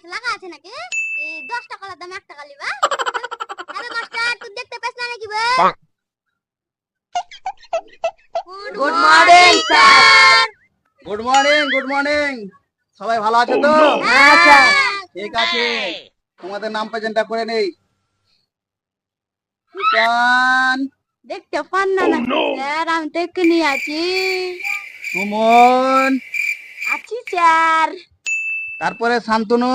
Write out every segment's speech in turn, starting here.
গাছ লাগা আছে নাকি? এই দশটা কলার দাম এক টাকা লিবা আরে মাস্টার তুই দেখতে পাস না নাকি বে? Good morning, sir. Good morning good morning সবাই ভালো আছে তো? হ্যাঁ স্যার ঠিক আছে। তোমাদের নাম প্রেজেন্টটা করে নেই। সুকান দেখতে পান না নাকি স্যার আমি তো এক্ষুনি আছি। সুমন। আছি স্যার তারপরে শান্তনু।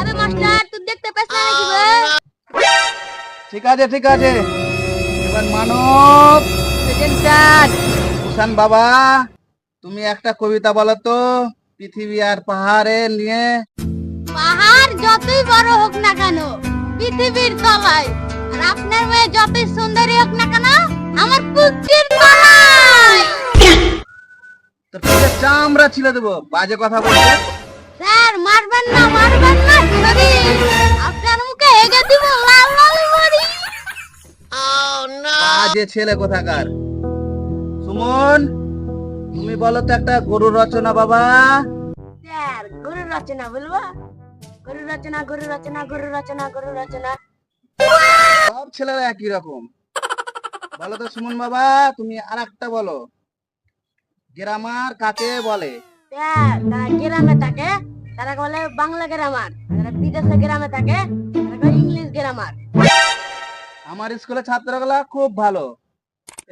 আরে মাস্টার তুই দেখতে পাস না নাকি বে? ঠিক আছে ঠিক আছে। এবার মানব। প্রেজেন্টার কুষাণ বাবা তুমি একটা কবিতা বলো তো পৃথিবী আর পাহাড়ে নিয়ে। পাহাড় যতই বড় হোক না কেন পৃথিবীর তলায়। আর আপনার মেয়ে যতই সুন্দরী হোক না কেন আমার পুত্রের তলায়। তো পিঠে চামড়া ছিলে দেবো। বাজে কথা বলছে। স্যার মারবেন না মারবেন না সরি আপনার মুখে হেগে দিব লাল লাল বড়ি। বাজে ছেলে কোথাকার? সুমন তুমি বলো তো একটা গরু রচনা বাবা। স্যার গরুর রচনা বলব? গরুর রচনা গরুর রচনা গরুর রচনা গরুর রচনা। সব ছেলেরা একই রকম। বলো তো সুমন বাবা তুমি আর একটা বলো। গ্রামার কাকে বলে? গ্রামে থাকে তারা বলে বাংলা গ্রামার যারা বিদেশে গ্রামে থাকে ইংলিশ গ্রামার আমার স্কুলের ছাত্রগুলা খুব ভালো।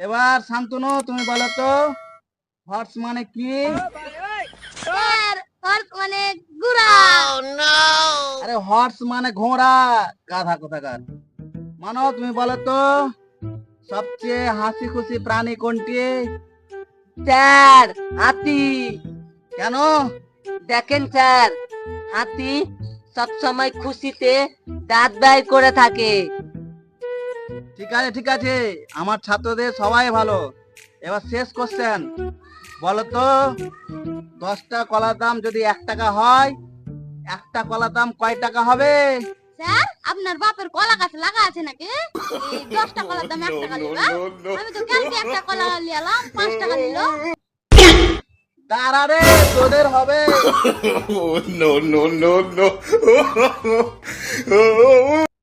এবার শান্তনু তুমি বলো তো হর্স মানে কি? স্যার হর্স মানে গুড়া আরে হর্স মানে ঘোড়া গাধা কোথাকার? মানো তুমি বলো তো সবচেয়ে হাসি খুশি প্রাণী কোনটি? স্যার হাতি। কেন? দেখেন স্যার হাতি সব সময় খুশিতে দাঁত ব্যয় করে থাকে। ঠিক আছে ঠিক আছে আমার ছাত্রদের সবাই ভালো। এবার শেষ কোশ্চেন বলো তো দশটা কলার দাম যদি এক টাকা হয় একটা কলার দাম কয় টাকা হবে? স্যার আপনার বাপের কলা গাছ লাগা আছে নাকি? দশটা কলার দাম এক টাকা আমি তো কালকে একটা কলা লিয়ালাম পাঁচ টাকা নিল দাঁড়া রে তোদের হবে নো নো নো no.